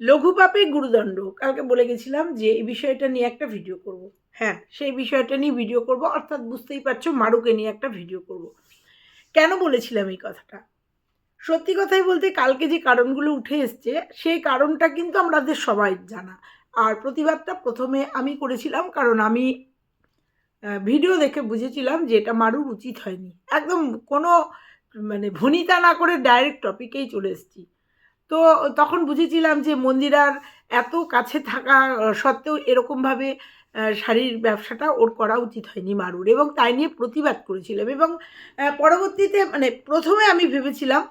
লঘু পাপে গুরুদণ্ড। কালকে বলে গেছিলাম যে, এই বিষয়টা নিয়ে একটা ভিডিও করব। হ্যাঁ সেই বিষয়টা নিয়ে ভিডিও করব। অর্থাৎ বুঝতেই পারছ, মারুকে নিয়ে একটা ভিডিও করব। কেন বলেছিলাম এই কথাটা? সত্যি কথাই বলতে কালকে যে কারণগুলো উঠে এসছে, সেই কারণটা কিন্তু আমাদের সবাই জানা। আর প্রতিবাদটা প্রথমে আমি করেছিলাম, কারণ আমি ভিডিও দেখে বুঝেছিলাম যে, এটা মারুর উচিত হয়নি। একদম কোনো মানে ভনিতা না করে ডাইরেক্ট টপিকেই চলে এসেছি। তো তখন বুঝেছিলাম যে মন্দিরার এত কাছে থাকা সত্ত্বেও এরকমভাবে শাড়ির ব্যবসাটা ওর করা উচিত হয়নি মারুর এবং তাই নিয়ে প্রতিবাদ করেছিলাম এবং পরবর্তীতে মানে প্রথমে আমি ভেবেছিলাম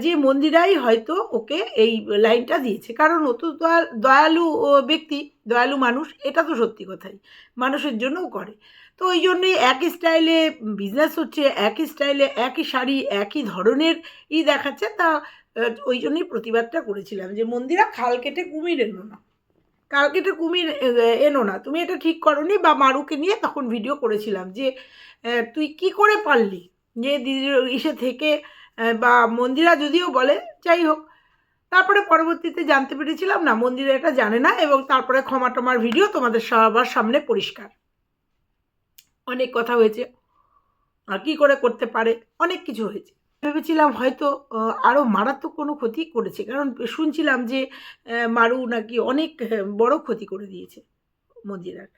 যে মন্দিরাই হয়তো ওকে এই লাইনটা দিয়েছে। কারণ ও তো দয়া- দয়ালু ব্যক্তি, দয়ালু মানুষ, এটা তো সত্যি কথাই, মানুষের জন্যও করে। তো ওই জন্যই একই স্টাইলে বিজনেস হচ্ছে, একই স্টাইলে একই শাড়ি, একই ধরনের ই দেখাচ্ছে। তা ওই জন্যই প্রতিবাদটা করেছিলাম যে, মন্দিরা খাল কেটে কুমির এনো না। কাল কেটে কুমির এনো না। তুমি এটা ঠিক করনি বা মারুকে নিয়ে তখন ভিডিও করেছিলাম যে তুই কি করে পারলি? যে, দিদির ইসে থেকে বা মন্দিরা যদিও বলে, যাই হোক। তারপরে পরবর্তীতে জানতে পেরেছিলাম, না, মন্দিরে এটা জানে না এবং তারপরে ক্ষমা টমার ভিডিও তোমাদের সবার সামনে পরিষ্কার। অনেক কথা হয়েছে। আর কী করে করতে পারে? অনেক কিছু হয়েছে। ভেবেছিলাম হয়তো আরও মারাত্মক কোনো ক্ষতি করেছে। কারণ শুনছিলাম যে মারু নাকি অনেক বড় ক্ষতি করে দিয়েছে মন্দিরার।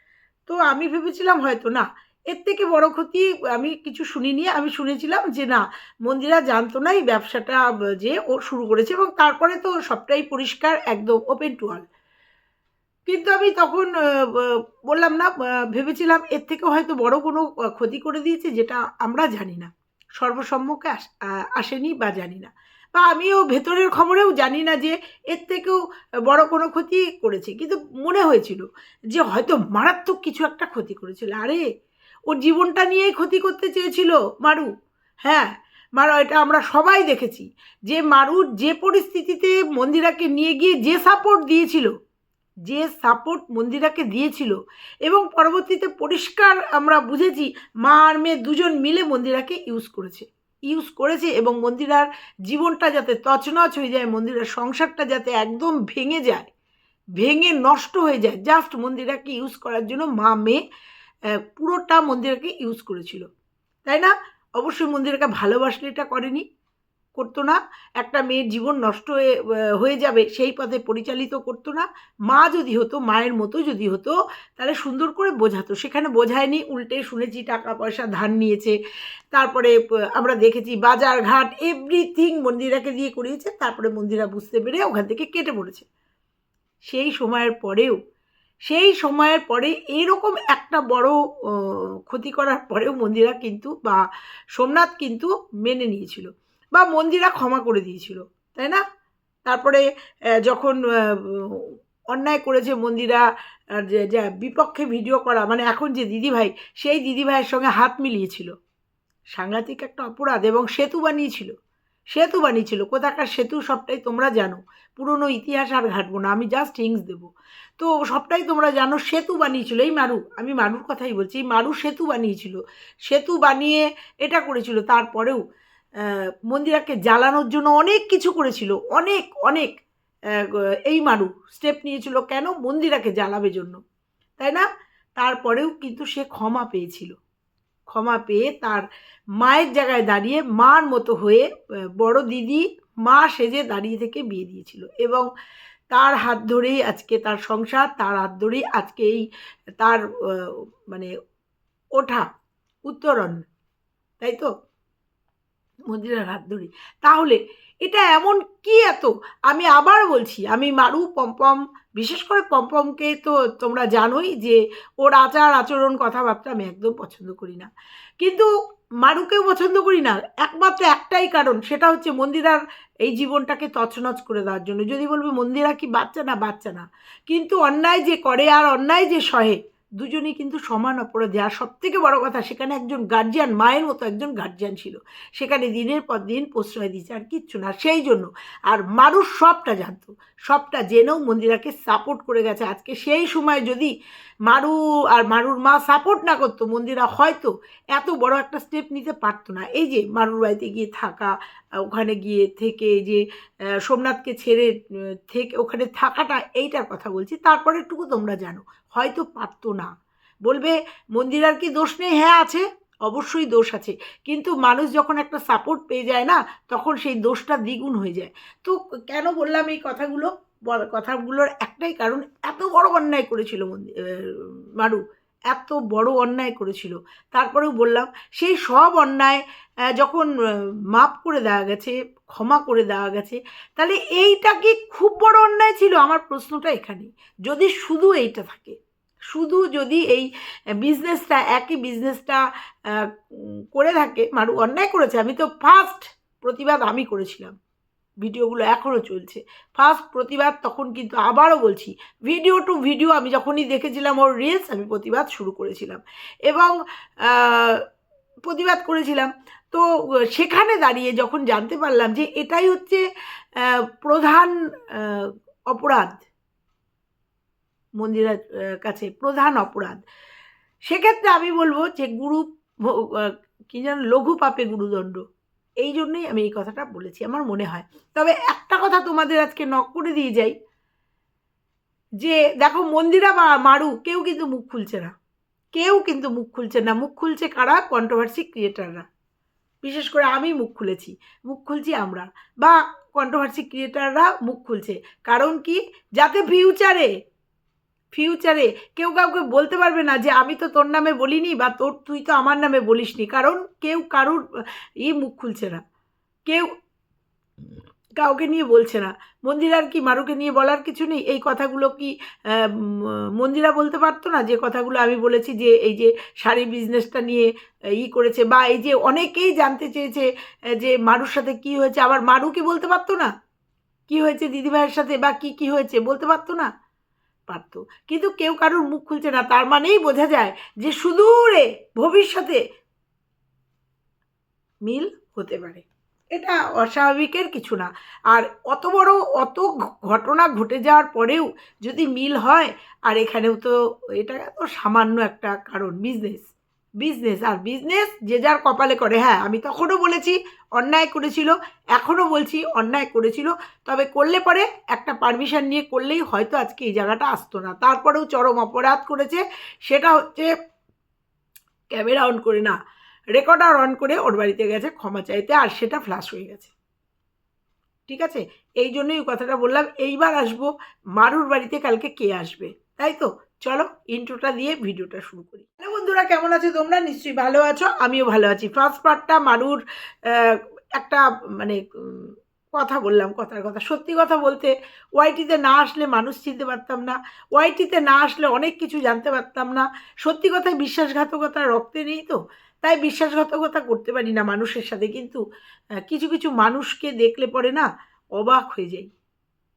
তো আমি ভেবেছিলাম হয়তো না, এর থেকে বড় ক্ষতি আমি কিছু শুনিনি। আমি শুনেছিলাম যে না, মন্দিরা জানতো না এই ব্যবসাটা যে ও শুরু করেছে এবং তারপরে তো সবটাই পরিষ্কার, একদম ওপেন টু অল কিন্তু আমি তখন বললাম না ভেবেছিলাম এর থেকে হয়তো বড় কোনো ক্ষতি করে দিয়েছে, যেটা আমরা জানি না। সর্বসম্মুখে আস- আসেনি বা জানি না। বা আমিও ভেতরের খবরেও জানি না যে এর থেকেও বড় কোনো ক্ষতি করেছে। কিন্তু মনে হয়েছিল যে হয়তো মারাত্মক কিছু একটা ক্ষতি করেছিল। আরে, ওর জীবনটা নিয়েই ক্ষতি করতে চেয়েছিল মারু। হ্যাঁ মারু, এটা আমরা সবাই দেখেছি। যে মারুর যে পরিস্থিতিতে মন্দিরাকে নিয়ে গিয়ে যে সাপোর্ট দিয়েছিল যে সাপোর্ট মন্দিরাকে দিয়েছিল এবং পরবর্তীতে পরিষ্কার আমরা বুঝেছি মা আর মেয়ে দুজন মিলে মন্দিরাকে ইউজ করেছে। ইউজ করেছে এবং মন্দিরার জীবনটা যাতে তছনছ হয়ে যায়, মন্দিরার সংসারটা যাতে একদম ভেঙে যায়, ভেঙে নষ্ট হয়ে যায় জাস্ট মন্দিরাকে ইউজ করার জন্য মা, মেয়ে পুরোটা মন্দিরাকে ইউজ করেছিল। তাই না? অবশ্যই মন্দিরাকে ভালোবাসলে এটা করেনি। করতো না, একটা মেয়ের জীবন নষ্ট হয়ে হয়ে যাবে সেই পথে পরিচালিত করতো না। মা যদি হতো, মায়ের মতো যদি হতো, তাহলে সুন্দর করে বোঝাতো। সেখানে বোঝায়নি, উল্টে শুনেছি টাকা পয়সা ধার নিয়েছে। তারপরে আমরা দেখেছি বাজার ঘাট এভরিথিং মন্দিরাকে দিয়ে করিয়েছে। তারপরে মন্দিরা বুঝতে পেরে ওখান থেকে কেটে পড়েছে। সেই সময়ের পরেও, সেই সময়ের পরে এরকম একটা বড় ক্ষতি করার পরেও মন্দিরা কিন্তু বা সোমনাথ কিন্তু মেনে নিয়েছিল। বা মন্দিরা ক্ষমা করে দিয়েছিল, তাই না? তারপরে যখন অন্যায় করেছে মন্দিরা যে বিপক্ষে ভিডিও করা মানে এখন যে দিদিভাই, সেই দিদিভাইয়ের সঙ্গে হাত মিলিয়েছিল। সাংঘাতিক একটা অপরাধ, এবং সেতু বানিয়েছিল। সেতু বানিয়েছিল। কোথাকার সেতু সবটাই তোমরা জানো। পুরনো ইতিহাস আর ঘাটবো না, আমি জাস্ট হিংস দেবো। তো সবটাই তোমরা জানো, সেতু বানিয়েছিল। এই মারু, আমি মারুর কথাই বলছি, এই মারু সেতু বানিয়েছিল। সেতু বানিয়ে এটা করেছিল। তারপরেও মন্দিরাকে জ্বালানোর জন্য অনেক কিছু করেছিল। অনেক অনেক এই মারু স্টেপ নিয়েছিল। কেন? মন্দিরাকে জ্বালাবে জন্য। তাই না? তারপরেও কিন্তু সে ক্ষমা পেয়েছিল। ক্ষমা পেয়ে তার মায়ের জায়গায় দাঁড়িয়ে মার মতো হয়ে বড় দিদি, মা সেজে দাঁড়িয়ে থেকে বিয়ে দিয়েছিল। এবং তার হাত ধরেই আজকে তার সংসার, তার হাত ধরেই আজকে এই তার মানে ওঠা উত্তরণ। তাই তো? মন্দিরের হাত ধরে। তাহলে এটা এমন কি এত? আমি আবার বলছি, আমি মারু পম্পম বিশেষ করে পম্পমকে তো তোমরা জানোই যে ওর আচার, আচরণ, কথাবার্তা আমি একদম পছন্দ করি না। কিন্তু মারুকেও পছন্দ করি না। একমাত্র একটাই কারণ, সেটা হচ্ছে মন্দিরার এই জীবনটাকে তছনছ করে দেওয়ার জন্য। যদি বলবে মন্দিরা কি বাচ্চা না বাচ্চা না, কিন্তু অন্যায় যে করে আর অন্যায় যে সহে দুজনেই কিন্তু সমান অপরাধী। আর সব থেকে বড় কথা, সেখানে একজন গার্জিয়ান মায়ের মতো একজন গার্জিয়ান ছিল। সেখানে দিনের পর দিন প্রশ্রয় দিচ্ছে আর কিচ্ছু না। সেই জন্য, আর মানুষ সবটা জানতো, সবটা জেনেও মন্দিরাকে সাপোর্ট করে গেছে। আজকে সেই সময় যদি মারু আর মারুর মা সাপোর্ট না করতো, মন্দিরা হয়তো এত বড় একটা স্টেপ নিতে পারতো না। এই যে মারুর বাড়িতে গিয়ে থাকা ওখানে গিয়ে থেকে যে সোমনাথকে ছেড়ে থেকে ওখানে থাকাটা, এইটার কথা বলছি। তারপরেরটুকু তোমরা জানো। হয়তো পারতো না। বলবে মন্দিরার কি দোষ নেই? হ্যাঁ আছে। অবশ্যই দোষ আছে। কিন্তু মানুষ যখন একটা সাপোর্ট পেয়ে যায় না, তখন সেই দোষটা দ্বিগুণ হয়ে যায়। তো কেন বললাম এই কথাগুলো? কথাগুলোর একটাই কারণ, এত বড় অন্যায় করেছিল মারু, এত বড় অন্যায় করেছিল। তারপরেও বললাম, সেই সব অন্যায় যখন মাপ করে দেওয়া গেছে, ক্ষমা করে দেওয়া গেছে, তাহলে এইটা কি খুব বড় অন্যায় ছিল? আমার প্রশ্নটা এখানে যদি শুধু এইটা থাকে। শুধু যদি এই বিজনেসটা একই বিজনেসটা করে থাকে, মারু অন্যায় করেছে, আমি তো ফার্স্ট প্রতিবাদ আমি করেছিলাম। ভিডিওগুলো এখনও চলছে। ফার্স্ট প্রতিবাদ তখন কিন্তু আবারও বলছি ভিডিও টু ভিডিও আমি যখনই দেখেছিলাম ওর রিলস আমি প্রতিবাদ শুরু করেছিলাম। এবং প্রতিবাদ করেছিলাম। তো, সেখানে দাঁড়িয়ে যখন জানতে পারলাম যে এটাই হচ্ছে প্রধান অপরাধ। মন্দিরের কাছে প্রধান অপরাধ। সেক্ষেত্রে আমি বলব যে গুরু কি যেন লঘু পাপে গুরুদণ্ড। এই জন্যই আমি এই কথাটা বলেছি, আমার মনে হয়। তবে একটা কথা তোমাদের আজকে নক করে দিয়ে যাই, যে দেখো মন্দিরা বা মারু কেউ কিন্তু মুখ খুলছে না। কেউ কিন্তু মুখ খুলছে না। মুখ খুলছে কারা? কন্ট্রোভার্সি ক্রিয়েটাররা বিশেষ করে আমি মুখ খুলেছি। মুখ খুলছি আমরা। বা কন্ট্রোভার্সি ক্রিয়েটাররা মুখ খুলছে। কারণ কি? যাতে ফিউচারে ফিউচারে কেউ কাউকে বলতে পারবে না যে, আমি তো তোর নামে বলিনি বা তোর, তুই তো আমার নামে বলিসনি। কারণ কেউ কারুর, ই মুখ খুলছে না। কেউ কাউকে নিয়ে বলছে না। মন্দিরার কি, মারুকে নিয়ে বলার কিছু নেই? এই কথাগুলো কি মন্দিরা বলতে পারতো না? যে কথাগুলো আমি বলেছি যে, এই যে শাড়ি বিজনেসটা নিয়ে ই করেছে বা এই যে অনেকেই জানতে চেয়েছে যে মারুর সাথে কি হয়েছে? আবার মারু কি বলতে পারতো না? কি হয়েছে দিদিভাইয়ের সাথে বা কি কি হয়েছে? বলতে পারতো না? পারতো। কিন্তু কেউ কারোর মুখ খুলছে না। তার মানেই বোঝা যায় যে সুদূরে ভবিষ্যতে মিল হতে পারে। এটা অস্বাভাবিকের কিছু না। আর অত বড় অত ঘটনা ঘটে যাওয়ার পরেও যদি মিল হয়, আর এখানেও তো এটা তো সামান্য একটা কারণ বিজনেস বিজনেস আর বিজনেস যে যার কপালে করে। হ্যাঁ আমি তখনও বলেছি, অন্যায় করেছিল, এখনও বলছি, অন্যায় করেছিল। তবে করলে পরে একটা পারমিশন নিয়ে করলেই হয়তো আজকে এই জায়গাটা আসতো না। তারপরেও চরম অপরাধ করেছে। সেটা হচ্ছে ক্যামেরা অন করে না রেকর্ডার অন করে ওর বাড়িতে গেছে, ক্ষমা চাইতে, আর সেটা ফ্ল্যাশ হয়ে গেছে। ঠিক আছে? এই জন্যই কথাটা বললাম। এইবার আসব, মারুর বাড়িতে কালকে কে আসবে? তাই তো? চলো ইন্ট্রোটা দিয়ে ভিডিওটা শুরু করি। হ্যালো বন্ধুরা, কেমন আছো তোমরা? নিশ্চয়ই ভালো আছো, আমিও ভালো আছি। ফার্স্ট পার্টটা মারুর একটা মানে কথা বললাম, কথার কথা। সত্যি কথা বলতে ওয়াইটিতে না আসলে মানুষ চিনতে পারতাম না। ওয়াইটিতে না আসলে অনেক কিছু জানতে পারতাম না। সত্যি কথায় বিশ্বাসঘাতকতা রক্তে নেই তো? তাই বিশ্বাসঘাতকতা করতে পারি না মানুষের সাথে। কিন্তু কিছু কিছু মানুষকে দেখলে পরে না, অবাক হয়ে যাই।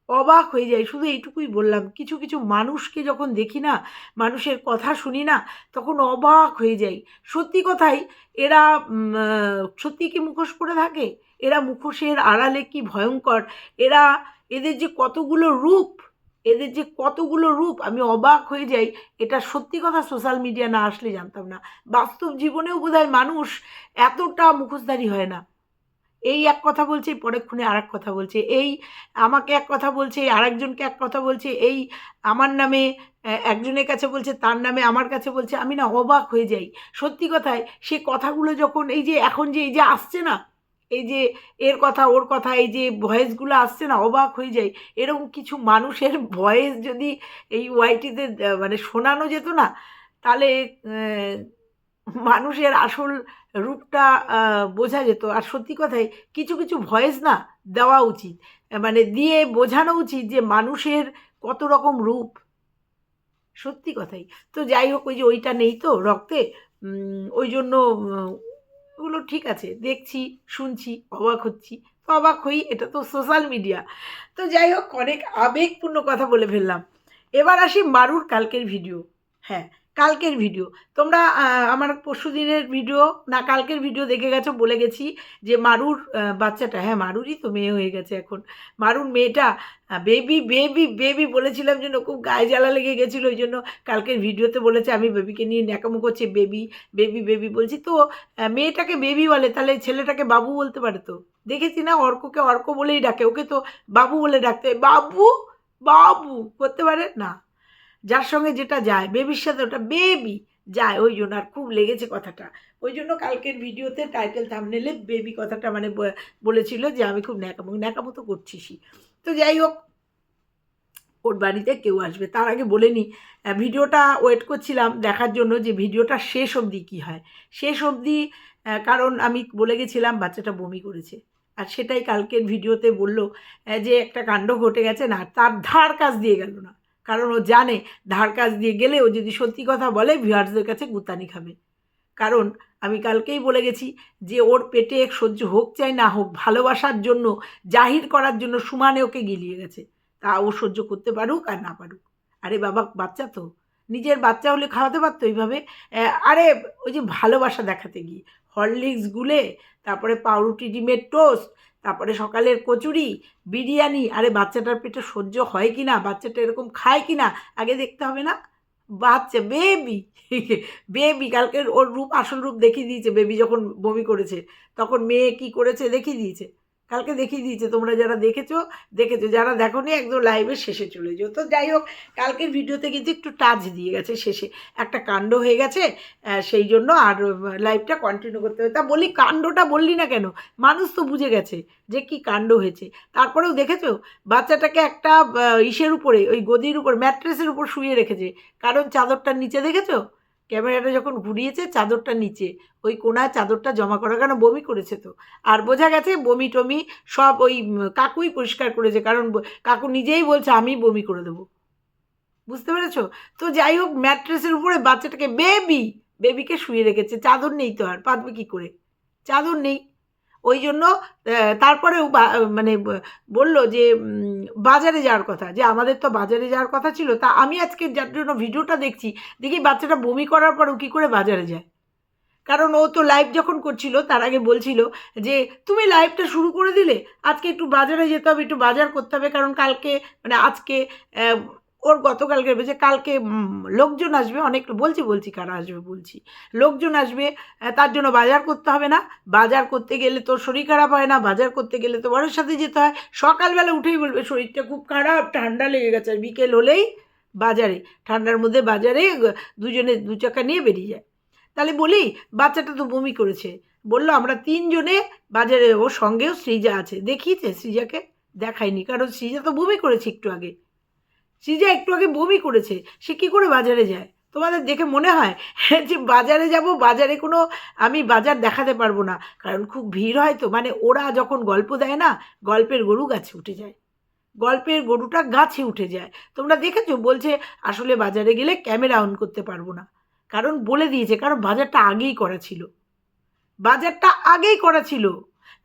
অবাক হয়ে যাই। শুধু এইটুকুই বললাম, কিছু কিছু মানুষকে যখন দেখি না, মানুষের কথা শুনি না, তখন অবাক হয়ে যাই। সত্যি কথাই, এরা সত্যি কি মুখোশ পরে থাকে? এরা মুখোশের আড়ালে কি ভয়ঙ্কর? এরা, এদের যে কতগুলো রূপ, এদের যে কতগুলো রূপ, আমি অবাক হয়ে যাই। এটা সত্যি কথা সোশ্যাল মিডিয়া না আসলে জানতাম না। বাস্তব জীবনেও বোধহয় মানুষ এতটা মুখোশধারী হয় না। এই এক কথা বলছে পরেক্ষণে আর এক কথা বলছে। এই আমাকে এক কথা বলছে আরেকজনকে এক কথা বলছে, এই আমার নামে একজনের কাছে বলছে, তার নামে আমার কাছে বলছে, আমি না অবাক হয়ে যাই। সত্যি কথায়, সে কথাগুলো যখন এই যে এখন যে, এই যে আসছে না, এই যে এর কথা, ওর কথা, এই যে ভয়েসগুলো আসছে না, অবাক হয়ে যায় এরকম কিছু মানুষের ভয়েস যদি এই ওয়াইটিতে মানে শোনানো যেত না, তাহলে মানুষের আসল রূপটা বোঝা যেত। আর সত্যি কথাই, কিছু কিছু ভয়েস না দেওয়া উচিত। মানে দিয়ে বোঝানো উচিত যে মানুষের কত রকম রূপ। সত্যি কথাই। তো যাই হোক, ওই যে ওইটা নেই তো রক্তে। ওই জন্য ওগুলো ঠিক আছে। দেখছি, শুনছি, অবাক হচ্ছি। তো অবাক হই, এটা তো সোশ্যাল মিডিয়া। তো যাই হোক, অনেক আবেগপূর্ণ কথা বলে ফেললাম। এবার আসি মারুর কালকের ভিডিও। হ্যাঁ। কালকের ভিডিও তোমরা আমার পরশু দিনের ভিডিও না, কালকের ভিডিও দেখে গেছো বলে গেছি যে মারুর বাচ্চাটা হ্যাঁ মারুরই তো মেয়ে হয়ে গেছে এখন। মারুর মেয়েটা বেবি বেবি বেবি বলেছিলাম জন্য খুব গায়ে জ্বালা লেগে গেছিল, ওই জন্য কালকের ভিডিওতে বলেছে, আমি বেবিকে নিয়ে ন্যাকামো করছি বেবি বেবি বেবি বলছি। তো মেয়েটাকে বেবি বলে, তাহলে ছেলেটাকে বাবু বলতে পারে তো? দেখেছি না, অর্ককে অর্ক বলেই ডাকে, ওকে তো বাবু বলে ডাকতে। বাবু? বাবু? করতে পারে? না। যার সঙ্গে যেটা যায় বেবির সাথে ওটা বেবি যায় ওই জন্য আর খুব লেগেছে কথাটা। ওই জন্য কালকের ভিডিওতে টাইটেল থামনেলে বেবি কথাটা মানে বলেছিল যে আমি খুব ন্যাকামো ন্যাকামো তো করছিসই। তো যাই হোক ওর বাড়িতে কেউ আসবে। তার আগে বলে আহ, ভিডিওটা ওয়েট করছিলাম দেখার জন্য যে ভিডিওটা শেষ অবধি কী হয়। শেষ অবধি কারণ আমি বলে গেছিলাম বাচ্চাটা বমি করেছে। আর সেটাই কালকের ভিডিওতে বলল যে একটা কাণ্ড ঘটে গেছে না তার ধার কাজ দিয়ে গেল না। কারণ ও জানে ধার কাজ দিয়ে গেলে ও যদি সত্যি কথা বলে ভিউয়ার্সদের কাছে গুতানি খাবে। কারণ আমি কালকেই বলে গেছি যে ওর পেটে এক সহ্য হোক চাই না হোক, ভালোবাসার জন্য, জাহির করার জন্য সুমানে ওকে গিলিয়ে গেছে। তা ও সহ্য করতে পারুক আর না পারুক। আরে বাবা, বাচ্চা তো। নিজের বাচ্চা হলে খাওয়াতে পারতো এইভাবে? আরে ওই যে ভালোবাসা দেখাতে গিয়ে, হরলিক্স গুলে, তারপরে পাউরুটি, ডিমের টোস্ট তারপরে সকালের কচুরি, বিরিয়ানি, আরে বাচ্চাটার পেটে সহ্য হয় কি না বাচ্চাটা এরকম খায় কি না আগে দেখতে হবে না? বাচ্চা বেবি বেবি কালকের ওর রূপ, আসল রূপ দেখিয়ে দিয়েছে বেবি যখন বমি করেছে, তখন মেয়ে কি করেছে দেখিয়ে দিয়েছে। কালকে দেখিয়ে দিয়েছে, তোমরা যারা দেখেছ দেখেছ। যারা দেখোনি, একদম লাইভের শেষে চলে যেও। তো যাই হোক, কালকের ভিডিওতে কিন্তু একটু টাচ দিয়ে গেছে শেষে। একটা কাণ্ড হয়ে গেছে সেই জন্য আর লাইভটা কন্টিনিউ করতে হবে। তা বলি, কাণ্ডটা বললি না কেন? মানুষ তো বুঝে গেছে যে কি কাণ্ড হয়েছে। তারপরেও দেখেছ? বাচ্চাটাকে একটা ইসের উপরে, ওই গদির উপর ম্যাট্রেসের উপর শুয়ে রেখেছে। কারণ চাদরটার নিচে দেখেছ? ক্যামেরাটা যখন ঘুরিয়েছে চাদরটা নিচে, ওই কোনা চাদরটা জমা করা কেন বমি করেছে তো। আর বোঝা গেছে বমি টমি সব ওই কাকুই পরিষ্কার করেছে, কারণ কাকু নিজেই বলছে, আমি বমি করে দেবো। বুঝতে পেরেছ? তো যাই হোক, ম্যাট্রেসের উপরে বাচ্চাটাকে বেবি, বেবিকে শুয়ে রেখেছে। চাদর নেই তো আর, পাতবে কী করে? চাদর নেই। ওই জন্য তারপরেও মানে বলল যে বাজারে যাওয়ার কথা, যে আমাদের তো বাজারে যাওয়ার কথা ছিল, তা আমি আজকে যার জন্য ভিডিওটা দেখছি, দেখি বাচ্চাটা বমি করার পরও কী করে বাজারে যায়। কারণ ও তো লাইভ যখন করছিল, তার আগে বলছিল যে, তুমি লাইভটা শুরু করে দিলে, আজকে একটু বাজারে যেতে হবে, একটু বাজার করতে হবে, কারণ কালকে মানে আজকে ওর গতকালকে ভেবেছে কালকে লোকজন আসবে, অনেক বলছি বলছি কারা আসবে, বলছি। লোকজন আসবে তার জন্য বাজার করতে হবে না। বাজার করতে গেলে তোর শরীর খারাপ হয় না, বাজার করতে গেলে তো বড়ের সাথে যেতে হয়। সকালবেলা উঠেই বলবে, শরীরটা খুব খারাপ, ঠান্ডা লেগে গেছে। বিকেল হলেই বাজারে, ঠান্ডার মধ্যে বাজারে দুজনে দু চাকা নিয়ে বেরিয়ে যায়। তাহলে বলি, বাচ্চাটা তো বমি করেছে। বলল, আমরা তিনজনে বাজারে, ওর সঙ্গেও সৃজা আছে। দেখিয়েছে সৃজাকে দেখায়নি, কারণ সৃজা তো বমি করেছে একটু আগে। সৃজা একটু আগে বমি করেছে, সে কী করে বাজারে যায়? তোমাদের দেখে মনে হয় যে বাজারে যাব, বাজারে কোনো আমি বাজার দেখাতে পারব না। কারণ খুব ভিড় হয় তো মানে ওরা যখন গল্প দেয় না, গল্পের গরু গাছে উঠে যায়। গল্পের গরুটা গাছে উঠে যায়। তোমরা দেখেছ? বলছে, আসলে বাজারে গেলে ক্যামেরা অন করতে পারব না। কারণ বলে দিয়েছে, কারণ বাজারটা আগেই করা ছিল। বাজারটা আগেই করা ছিল।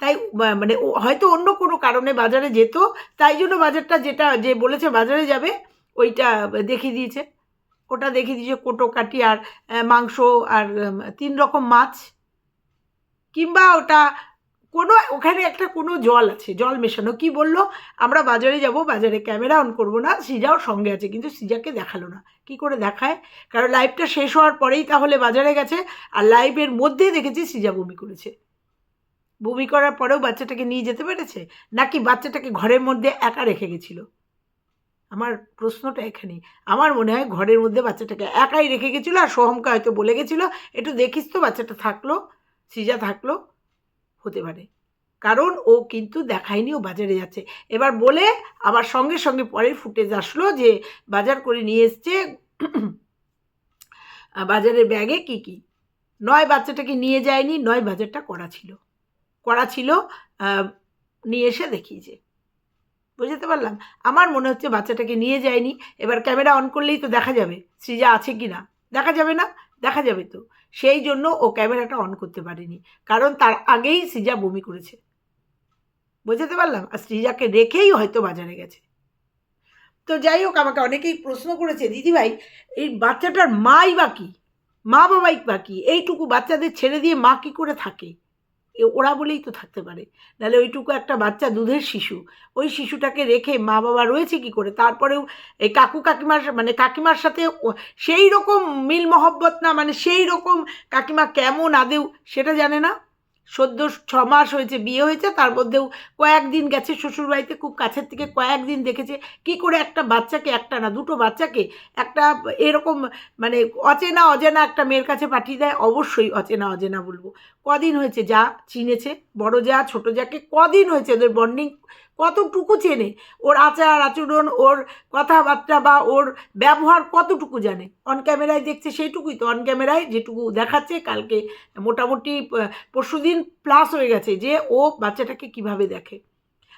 তাই মানে হয়তো অন্য কোনো কারণে বাজারে যেত, তাই জন্য বাজারটা যেটা, যে বলেছে বাজারে যাবে, ওইটা দেখিয়ে দিয়েছে। ওটা দেখিয়ে দিয়েছে কোটো কাটি আর মাংস আর তিন রকম মাছ। কিংবা ওটা কোনো, ওখানে একটা কোনো জল আছে, জল মেশানো। কি বলল? আমরা বাজারে যাব, বাজারে ক্যামেরা অন করব না, সিজাও সঙ্গে আছে, কিন্তু সিজাকে দেখাল না। কি করে দেখায়? কারণ লাইভটা শেষ হওয়ার পরেই তাহলে বাজারে গেছে, আর লাইভের মধ্যেই দেখেছি সিজা বমি করেছে। বমি করার পরেও বাচ্চাটাকে নিয়ে যেতে পেরেছে? নাকি বাচ্চাটাকে ঘরের মধ্যে একা রেখে গেছিল? আমার প্রশ্নটা এখানেই আমার মনে হয় ঘরের মধ্যে বাচ্চাটাকে একাই রেখে গেছিল আর সোহমকে হয়তো বলে গেছিল, একটু দেখিস তো, বাচ্চাটা থাকল, সিজা থাকল। হতে পারে। কারণ ও কিন্তু দেখায়নি, ও বাজারে যাচ্ছে। এবার বলে আবার সঙ্গে সঙ্গে পরের ফুটেজ আসলো যে বাজার করে নিয়ে এসছে, বাজারের ব্যাগে কি কি। নয় বাচ্চাটাকে নিয়ে যায়নি, নয় বাজারটা করা ছিল। ছিল নিয়ে এসে দেখিয়েছে বুঝতে পারলাম? আমার মনে হচ্ছে বাচ্চাটাকে নিয়ে যায়নি। এবার ক্যামেরা অন করলেই তো দেখা যাবে, সৃজা আছে কি না? দেখা যাবে না? দেখা যাবে তো। সেই জন্য ও ক্যামেরাটা অন করতে পারেনি, কারণ তার আগেই সৃজা বমি করেছে। বুঝতে পারলাম? আর সৃজাকে রেখেই হয়তো বাজারে গেছে। তো যাই হোক, আমাকে অনেকেই প্রশ্ন করেছে, দিদিভাই, এই বাচ্চাটার মাই বা মা বাবাই বা এইটুকু বাচ্চাদের ছেড়ে দিয়ে মা কী করে থাকে? ওরা বলেই তো থাকতে পারে। নাহলে ওইটুকু একটা বাচ্চা দুধের শিশু, ওই শিশুটাকে রেখে মা বাবা রয়েছে কি করে? তারপরেও এই কাকু কাকিমার মানে কাকিমার সাথে সেই রকম মিল মহব্বত না মানে সেই রকম কাকিমা কেমন আদেও, সেটা জানে না? সদ্য ছ মাস হয়েছে, বিয়ে হয়েছে, তার মধ্যেও কয়েকদিন গেছে শ্বশুরবাড়িতে, খুব কাছের থেকে কয়েকদিন দেখেছে, কি করে একটা বাচ্চাকে, একটা না, দুটো বাচ্চাকে একটা এরকম মানে অচেনা, অজেনা একটা মেয়ের কাছে পাঠিয়ে দেয়, অবশ্যই অচেনা, অজেনা বলব। কদিন হয়েছে, যা চিনেছে, বড় যা, ছোট যাকে, কদিন হয়েছে ওদের বন্ডিং কতটুকু চেনে? ওর আচার আচরণ, ওর কথাবার্তা বা ওর ব্যবহার কতটুকু জানে? অন ক্যামেরায় দেখছে সেইটুকুই তো। অন ক্যামেরায় যেটুকু দেখাচ্ছে, কালকে মোটামুটি পরশু দিন প্লাস হয়ে গেছে যে ও বাচ্চাটাকে কীভাবে দেখে।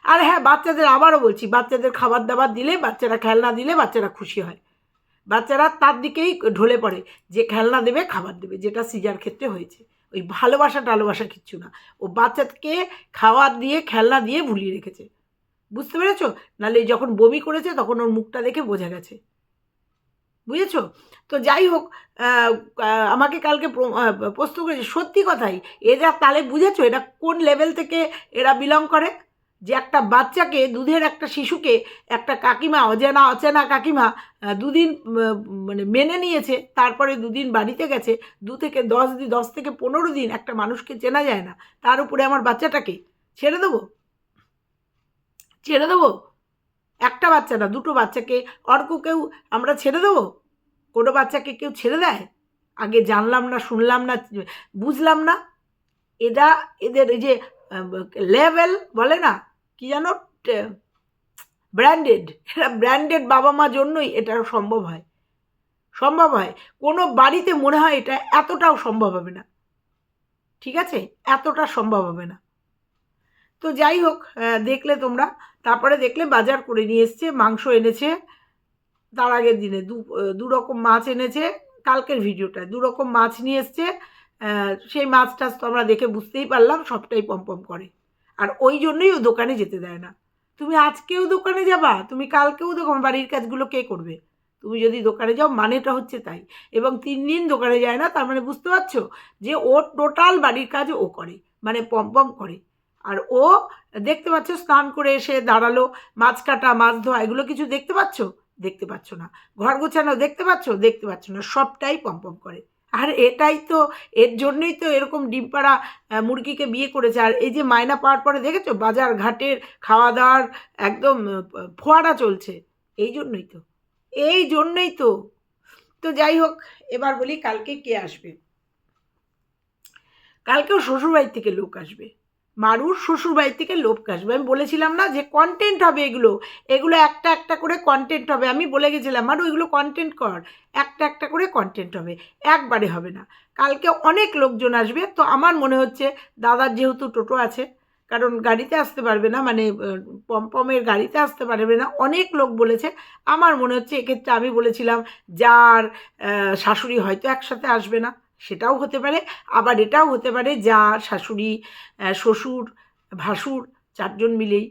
আর হ্যাঁ বাচ্চাদের আবারও বলছি, বাচ্চাদের খাবার দাবার দিলে বাচ্চারা খেলনা দিলে বাচ্চারা খুশি হয়। বাচ্চারা তার দিকেই ঢলে পড়ে যে খেলনা দেবে, খাবার দেবে, যেটা সিজার ক্ষেত্রে হয়েছে। ওই ভালোবাসা টালোবাসা কিচ্ছু না। ও বাচ্চাকে খাওয়ার দিয়ে, খেলনা দিয়ে ভুলিয়ে রেখেছে। বুঝতে পেরেছ? নাহলে যখন বমি করেছে তখন ওর মুখটা দেখে বোঝা গেছে। বুঝেছ? তো যাই হোক আমাকে কালকে প্র- আহ, প্রশ্ন করেছে সত্যি কথাই এরা তাহলে বুঝেছ এটা কোন লেভেল থেকে এরা বিলং করে? যে একটা বাচ্চাকে দুধের একটা শিশুকে একটা কাকিমা অজানা অচেনা কাকিমা দুদিন মানে মেনে নিয়েছে তারপরে দুদিন বাড়িতে গেছে দু থেকে দশ দিন দশ থেকে পনেরো দিন একটা মানুষকে চেনা যায় না তার উপরে আমার বাচ্চাটাকে ছেড়ে দেবো? ছেড়ে দেবো? একটা বাচ্চা না, দুটো বাচ্চাকে অর্ক কেউ আমরা ছেড়ে দেবো? কোনো বাচ্চাকে কেউ ছেড়ে দেয়? আগে জানলাম না, শুনলাম না, বুঝলাম না। এরা এদের এই যে লেভেল বলে না, কি জানো? ব্র্যান্ডেড। এরা ব্র্যান্ডেড বাবা মা জন্যই এটা সম্ভব হয়। সম্ভব হয়। কোনো বাড়িতে মনে হয় এটা এতটাও সম্ভব হবে না। ঠিক আছে? এতটা সম্ভব হবে না। তো যাই হোক দেখলে তোমরা। তারপরে দেখলে বাজার করে নিয়ে এসছে, মাংস এনেছে। তার আগের দিনে দু রকম মাছ এনেছে, কালকের ভিডিওটায়। দু রকম মাছ নিয়ে এসছে সেই মাছ টাছ তো আমরা দেখে বুঝতেই পারলাম সবটাই পম্পম করে। আর ওই জন্যই ও দোকানে যেতে দেয় না। তুমি আজকেও দোকানে যাবা, তুমি কালকেও দোকান, বাড়ির কাজগুলো কে করবে? তুমি যদি দোকানে যাও, মানেটা হচ্ছে তাই। এবং তিন দিন দোকানে যায় না, তার মানে বুঝতে পারছ? যে ও টোটাল বাড়ির কাজ ও করে মানে পম্পম করে। আর ও দেখতে পাচ্ছ, স্নান করে এসে দাঁড়াল, মাছ কাটা, মাছ ধোয়া, এগুলো কিছু দেখতে পাচ্ছ? দেখতে পাচ্ছ না। ঘর গোছানো দেখতে পাচ্ছ? দেখতে পাচ্ছ না। সবটাই পম্পম করে। আর এটাই তো, এর জন্যই তো এরকম ডিম পাড়া মুরগিকে বিয়ে করেছে। আর এই যে মায়না পাওয়ার পরে দেখেছ? বাজার ঘাটের খাওয়া দাওয়ার একদম ফোয়ারা চলছে। এই জন্যই তো। এই জন্যই তো। তো যাই হোক, এবার বলি কালকে কে আসবে? কালকেও শ্বশুরবাড়ি থেকে লোক আসবে। মারুর শ্বশুরবাড়ি থেকে লোক আসবে আমি বলেছিলাম না যে কন্টেন্ট হবে এগুলো। এগুলো একটা একটা করে কন্টেন্ট হবে। আমি বলে গেছিলাম, মারু, এগুলো কন্টেন্ট কর। একটা একটা করে কন্টেন্ট হবে। একবারে হবে না। কালকে অনেক লোকজন আসবে। তো আমার মনে হচ্ছে দাদার যেহেতু টোটো আছে, কারণ গাড়িতে আসতে পারবে না মানে পমপমের গাড়িতে আসতে পারবে না, অনেক লোক বলেছে। আমার মনে হচ্ছে এক্ষেত্রে আমি বলেছিলাম, যার শাশুড়ি হয়তো একসাথে আসবে না। সেটাও হতে পারে, আবার এটাও হতে পারে যা শাশুড়ি শ্বশুর, ভাসুর চারজন মিলেই,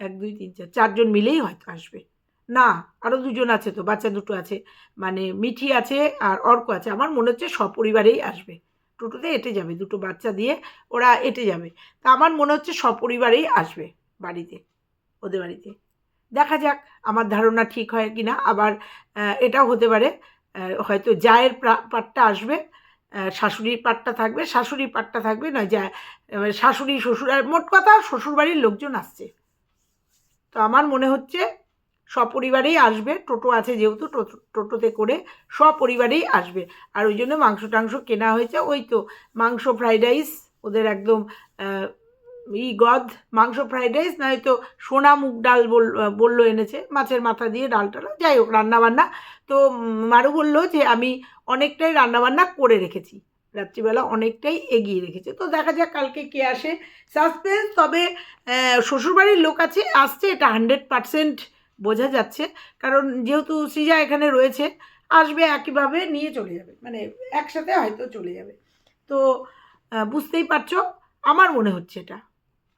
এক, দুই, তিন, চার, চারজন মিলেই হয়তো আসবে। না আরও দুজন আছে তো, বাচ্চা দুটো আছে মানে মিঠি আছে আর অর্ক আছে। আমার মনে হচ্ছে সপরিবারেই আসবে। টোটোতে এটে যাবে, দুটো বাচ্চা দিয়ে ওরা এটে যাবে। তা আমার মনে হচ্ছে সপরিবারেই আসবে বাড়িতে, ওদের বাড়িতে। দেখা যাক আমার ধারণা ঠিক হয় কি না আবার এটাও হতে পারে হয়তো জায়ের পাটটা আসবে। শাশুড়ির পাটটা থাকবে, শাশুড়ির পাটটা থাকবে, নয় যা শাশুড়ি, শ্বশুর, আর মোট কথা শ্বশুরবাড়ির লোকজন আসছে। তো আমার মনে হচ্ছে সপরিবারেই আসবে, টোটো আছে যেহেতু টোটো টোটোতে করে সপরিবারেই আসবে। আর ওই জন্য মাংস টাংস কেনা হয়েছে, ওই তো মাংস, ফ্রাইড রাইস, ওদের একদম ই গদ, মাংস ফ্রাইড রাইস নয়তো সোনা মুগ ডাল বল, বলল এনেছে, মাছের মাথা দিয়ে ডাল টাল, যাই হোক, রান্নাবান্না। তো মারু বলল যে, আমি অনেকটাই রান্নাবান্না করে রেখেছি, রাত্রিবেলা অনেকটাই এগিয়ে রেখেছে। তো দেখা যাক কালকে কে আসে সাসপেন্স তবে শ্বশুরবাড়ির লোক আছে, আসছে, এটা হান্ড্রেড পারসেন্ট বোঝা যাচ্ছে, কারণ যেহেতু সৃজা এখানে রয়েছে, আসবে একইভাবে নিয়ে চলে যাবে মানে একসাথে হয়তো চলে যাবে। তো বুঝতেই পারছ, আমার মনে হচ্ছে এটা।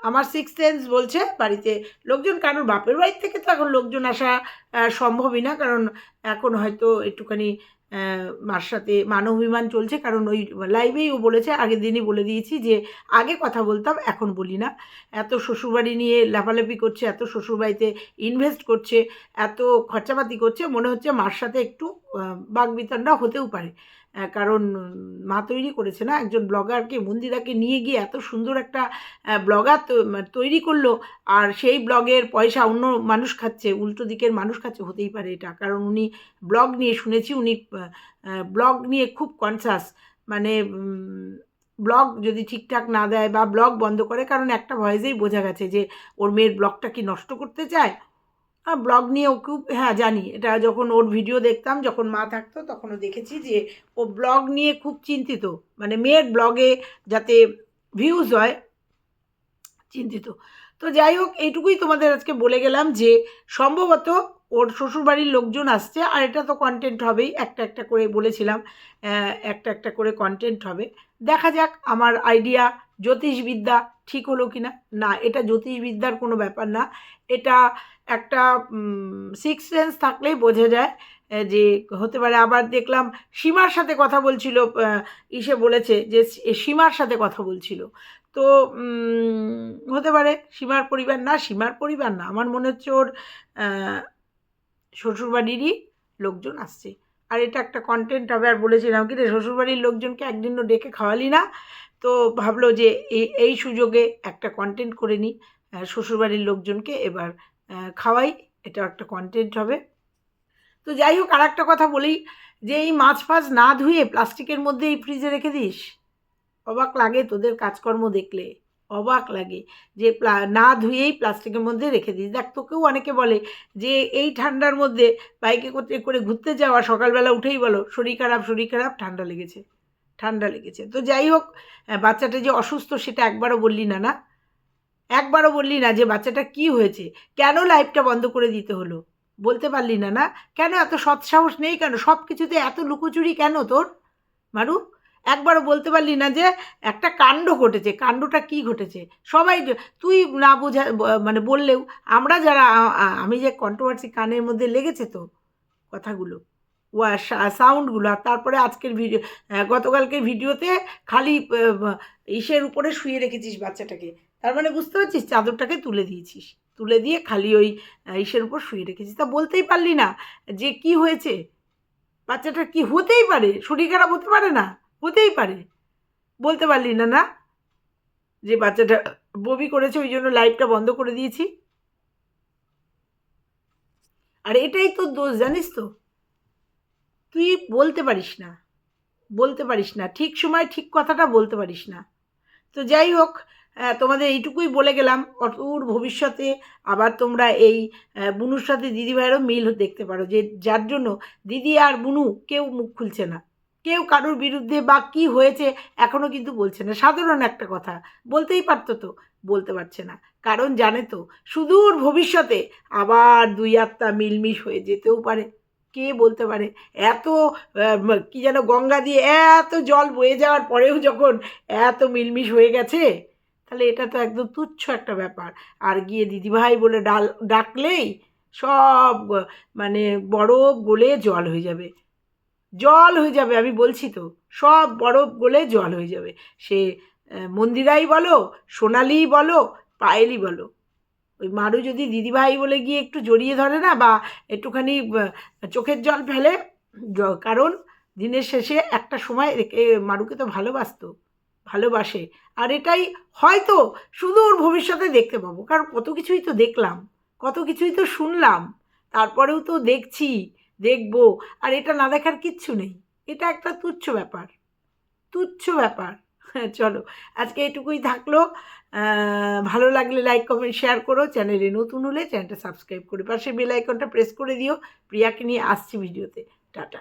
আমার সিক্স সেন্স বলছে বাড়িতে, লোকজন কারোর বাপের বাড়ির থেকে তো এখন লোকজন আসা সম্ভবই না। কারণ এখন হয়তো একটুখানি মার সাথে মানবিমান চলছে। কারণ ওই লাইভেই ও বলেছে, আগের দিনই বলে দিয়েছি যে, আগে কথা বলতাম, এখন বলি না। এত শ্বশুরবাড়ি নিয়ে লাফালাফি করছে, এত শ্বশুরবাড়িতে ইনভেস্ট করছে, এত খরচাপাতি করছে। মনে হচ্ছে মার সাথে একটু বাগবিতণ্ডা হতেও পারে। কারণ মা তৈরি করেছে না? একজন ব্লগারকে, মন্দিরাকে নিয়ে গিয়ে এত সুন্দর একটা ব্লগার তৈরি করল। আর সেই ব্লগের পয়সা অন্য মানুষ খাচ্ছে, উল্টো দিকের মানুষ খাচ্ছে, হতেই পারে এটা। কারণ উনি ব্লগ নিয়ে, শুনেছি উনি ব্লগ নিয়ে খুব কনসাস মানে ব্লগ যদি ঠিকঠাক না দেয় বা ব্লগ বন্ধ করে, কারণ একটা ভয়েসেই বোঝা গেছে যে, ওর মেয়ের ব্লগটা কি নষ্ট করতে চায়? আর ব্লগ নিয়ে ও খুব হ্যাঁ জানি। এটা যখন ওর ভিডিও দেখতাম, যখন মা থাকতো তখনও দেখেছি যে ও ব্লগ নিয়ে খুব চিন্তিত। মানে মেয়ের ব্লগে যাতে ভিউজ হয়, চিন্তিত। তো যাই হোক, এইটুকুই তোমাদের আজকে বলে গেলাম যে সম্ভবত ওর শ্বশুরবাড়ির লোকজন আসছে, আর এটা তো কন্টেন্ট হবেই, একটা একটা করে বলেছিলাম একটা একটা করে কন্টেন্ট হবে। দেখা যাক আমার আইডিয়া জ্যোতিষবিদ্যা ঠিক হলো কি না না, এটা জ্যোতিষবিদ্যার কোনো ব্যাপার না। এটা একটা সিক্স সেন্স থাকলেই বোঝা যায় যে হতে পারে আবার দেখলাম সীমার সাথে কথা বলছিল ইসে বলেছে যে সীমার সাথে কথা বলছিল। তো হতে পারে সীমার পরিবার না, সীমার পরিবার না। আমার মনে হচ্ছে ওর শ্বশুরবাড়িরই লোকজন আসছে। আর এটা একটা কন্টেন্ট হবে আর বলেছিলাম কি রে, শ্বশুরবাড়ির লোকজনকে একদিনও ডেকে খাওয়ালি না। তো ভাবলো যে এই সুযোগে একটা কন্টেন্ট করে নিই শ্বশুরবাড়ির লোকজনকে এবার খাওয়াই, এটা একটা কন্টেন্ট হবে। তো যাই হোক আর একটা কথা বলি, যে এই মাছ ফাছ না ধুয়ে প্লাস্টিকের মধ্যে এই ফ্রিজে রেখে দিস? অবাক লাগে তোদের কাজকর্ম দেখলে, অবাক লাগে যে না ধুয়েই প্লাস্টিকের মধ্যে রেখে দিস। দেখ, তোকেও অনেকে বলে যে এই ঠান্ডার মধ্যে বাইকে করতে করে ঘুরতে যাওয়া, সকালবেলা উঠেই বলো, শরীর খারাপ শরীর খারাপ, ঠান্ডা লেগেছে। ঠান্ডা লেগেছে। তো যাই হোক বাচ্চাটা যে অসুস্থ সেটা একবারও বললি না না? একবারও বললি না যে বাচ্চাটা কি হয়েছে? কেন লাইফটা বন্ধ করে দিতে হলো? বলতে পারলি না না? কেন এত সৎসাহস নেই কেন? সব কিছুতে এত লুকোচুরি কেন তোর? মারু, একবারও বলতে পারলি না যে একটা কাণ্ড ঘটেছে। কাণ্ডটা কি ঘটেছে? সবাই তুই না বোঝা মানে বললেও আমরা যারা আমি যে কন্ট্রোভার্সি কানের মধ্যে লেগেছে তো কথাগুলো সাউন্ডগুলো আর তারপরে আজকের ভিডিও গতকালকের ভিডিওতে খালি ইসের উপরে শুয়ে রেখেছিস বাচ্চাটাকে। তার মানে বুঝতে পারছিস, চাদরটাকে তুলে দিয়েছিস। তুলে দিয়ে খালি ওই ইসের উপর শুয়ে রেখেছিস। তা বলতেই পারলি না যে কি হয়েছে। বাচ্চাটা কি হতেই পারে? শরীর খারাপ হতে পারে না? হতেই পারে। বলতে পারলি না না যে বাচ্চাটা বমি করেছে, ওই জন্য লাইভটা বন্ধ করে দিয়েছি। আর এটাই তো দোষ, জানিস তো? তুই বলতে পারিস না। বলতে পারিস না। ঠিক সময় ঠিক কথাটা বলতে পারিস না। তো যাই হোক তোমাদের এইটুকুই বলে গেলাম। অদূর ভবিষ্যতে আবার তোমরা এই বুনুর সাথে দিদিভাইয়েরও মিল দেখতে পারো যে যার জন্য দিদি আর বুনু কেউ মুখ খুলছে না। কেউ কারোর বিরুদ্ধে বা কি হয়েছে এখনও কিন্তু বলছে না। সাধারণ একটা কথা, বলতেই পারতো তো, বলতে পারছে না। কারণ জানে তো, সুদূর ভবিষ্যতে আবার দুই আত্মা মিলমিশ হয়ে যেতেও পারে। কে বলতে পারে? এত কি যেন গঙ্গা দিয়ে এত জল বয়ে যাওয়ার পরেও যখন এত মিলমিশ হয়ে গেছে তাহলে এটা তো একদম তুচ্ছ একটা ব্যাপার। আর গিয়ে দিদিভাই বলে, ডাল, ডাকলেই সব মানে বরফ গলে জল হয়ে যাবে। জল হয়ে যাবে, আমি বলছি তো। সব বরফ গলে জল হয়ে যাবে। সে মন্দিরাই বলো সোনালিই বলো পায়েলই বলো। ওই মারু যদি দিদিভাই বলে গিয়ে একটু জড়িয়ে ধরে না বা একটুখানি চোখের জল ফেলে কারণ দিনের শেষে একটা সময় মারুকে তো ভালোবাসতো। ভালোবাসে। আর এটাই হয়তো সুদূর ভবিষ্যতে দেখতে পাবো। কারণ কত কিছুই তো দেখলাম, কত কিছুই তো শুনলাম, তারপরেও তো দেখছি, দেখব। আর এটা না দেখার কিচ্ছু নেই। এটা একটা তুচ্ছ ব্যাপার। তুচ্ছ ব্যাপার। হ্যাঁ চলো। আজকে এটুকুই থাকল। ভালো লাগলে লাইক কমেন্ট শেয়ার করো। চ্যানেলে নতুন হলে চ্যানেলটা সাবস্ক্রাইব করে পাশে বেল আইকনটা প্রেস করে দিও। প্রিয়াকে নিয়ে আসছি ভিডিওতে টাটা।